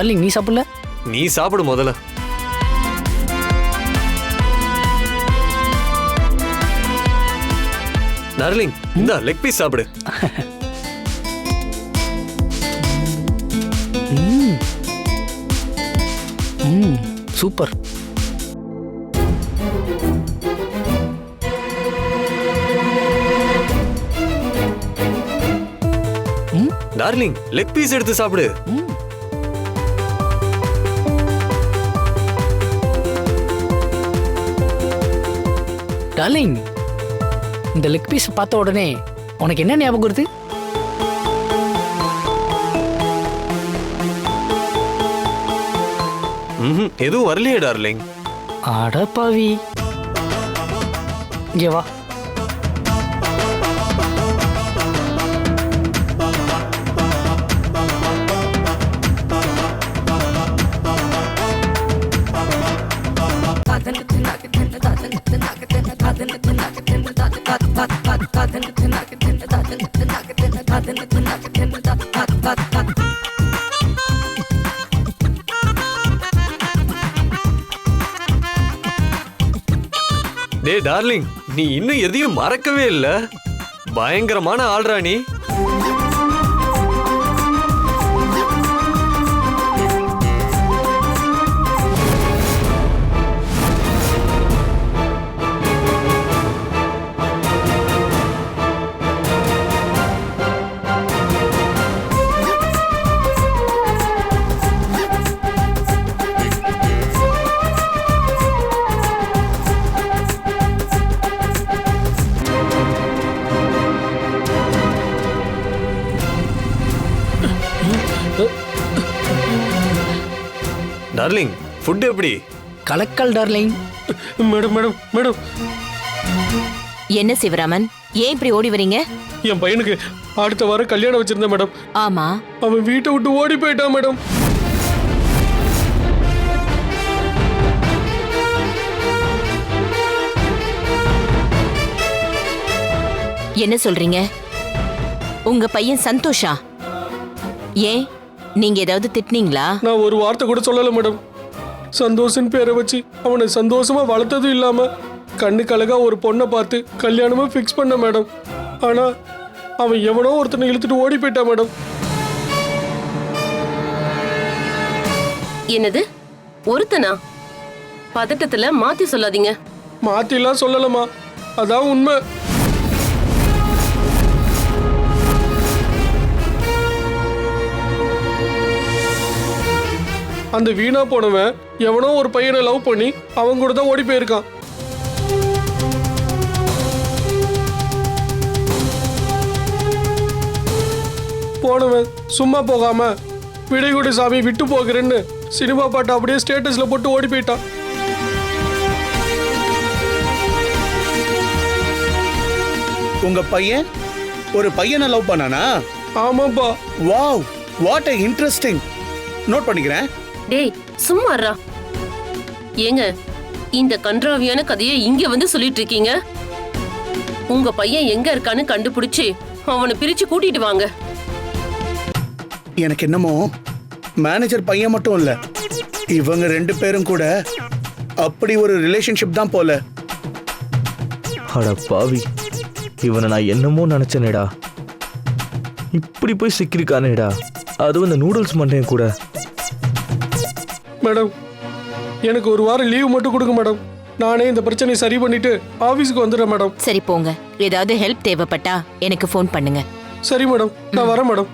Darling நீ சாப்பிடல? நீ சாப்பிடு முதல்ல. டார்லிங் இந்த லெக் பீஸ் சாப்பிடு. சூப்பர். டார்லிங் லெக் பீஸ் எடுத்து சாப்பிடு. டார்லிங் இந்த லெக் பீஸ் பார்த்த உடனே உனக்கு என்ன ஞாபகம் வருது? ம்ஹும், எதுவும் வரலையே டார்லிங் அடப்பாவி இங்கே வா. டேய் டார்லிங் நீ இன்னும் எதையும் மறக்கவே இல்ல. பயங்கரமான ஆள்றா நீ. டார்லிங் ஃபுட் எப்படி? கலக்கல் டார்லிங் மேடம் மேடம் மேடம். என்ன சிவராமன்? ஏன் இப்படி ஓடி வரீங்க? என் பையனுக்கு அடுத்த வாரம் கல்யாணம் வச்சிருந்தேன் மேடம். ஆமா. அவன் வீட்டை விட்டு ஓடி போயிட்டான் மேடம். என்ன சொல்றீங்க? உங்க பையன் சந்தோஷா? ஏன்? நீங்க ஏதாவது திட்டினீங்களா? நான் ஒரு வார்த்தை கூட சொல்லல மேடம். சந்தோஷன் பேரை வச்சு அவனை சந்தோஷமா வளர்த்ததும் இல்லாம கண்ணுக்கு அழகா ஒரு பொண்ணை பார்த்து கல்யாணமா ஃபிக்ஸ் பண்ண மேடம். ஆனா அவன் எவனோ ஒருத்தனை இழுத்துட்டு ஓடி போயிட்டான் மேடம். என்னது? ஒருத்தனா? பதட்டத்துல மாத்தி சொல்லாதீங்க. மாத்திலாம் சொல்லலமா அதான் உண்மை. அந்த வீணா போனவன் எவனோ ஒரு பையனை லவ் பண்ணி அவன் கூட தான் ஓடி போயிருக்கான். போனவன் சும்மா போகாம விடைகுடி சாமி விட்டு போகிறேன்னு சினிமா பாட்டை அப்படியே ஸ்டேட்டஸ்ல போட்டு ஓடி போயிட்டான். உங்க பையன்? ஒரு பையனை லவ் பண்ணானா? ஆமாப்பா. Wow what a interesting note பண்ணிக்கிறேன். டேய் சும்மா இருடா. ஏங்க இந்த கன்றாவியான கதையை இங்க வந்து சொல்லிட்டு இருக்கீங்க உங்க பையன் எங்க இருக்கான்னு கண்டுபிடிச்சு அவனை பிரிச்சு கூட்டிட்டு வாங்க. எனக்கு என்னமோ மேனேஜர் பையன் மட்டும் இல்ல இவங்க ரெண்டு பேரும் கூட அப்படி ஒரு ரிலேஷன்ஷிப் தான் போல. அட பாவி இவனை நான் என்னமோ நினைச்சேனேடா. இப்படி போய் சிக்கிருக்கானேடா அதுவும் இந்த நூடுல்ஸ் மண்டையும் கூட. மேடம். எனக்கு ஒரு வாரம் லீவ் மட்டும் கொடுங்க மேடம். நானே இந்த பிரச்சனையை சரி பண்ணிட்டு ஆபீஸ்க்கு வந்துடுறேன் மேடம். சரி போங்க. ஏதாவது ஹெல்ப் தேவைப்பட்டா எனக்கு ஃபோன் பண்ணுங்க. சரி மேடம். நான் வரேன் மேடம்.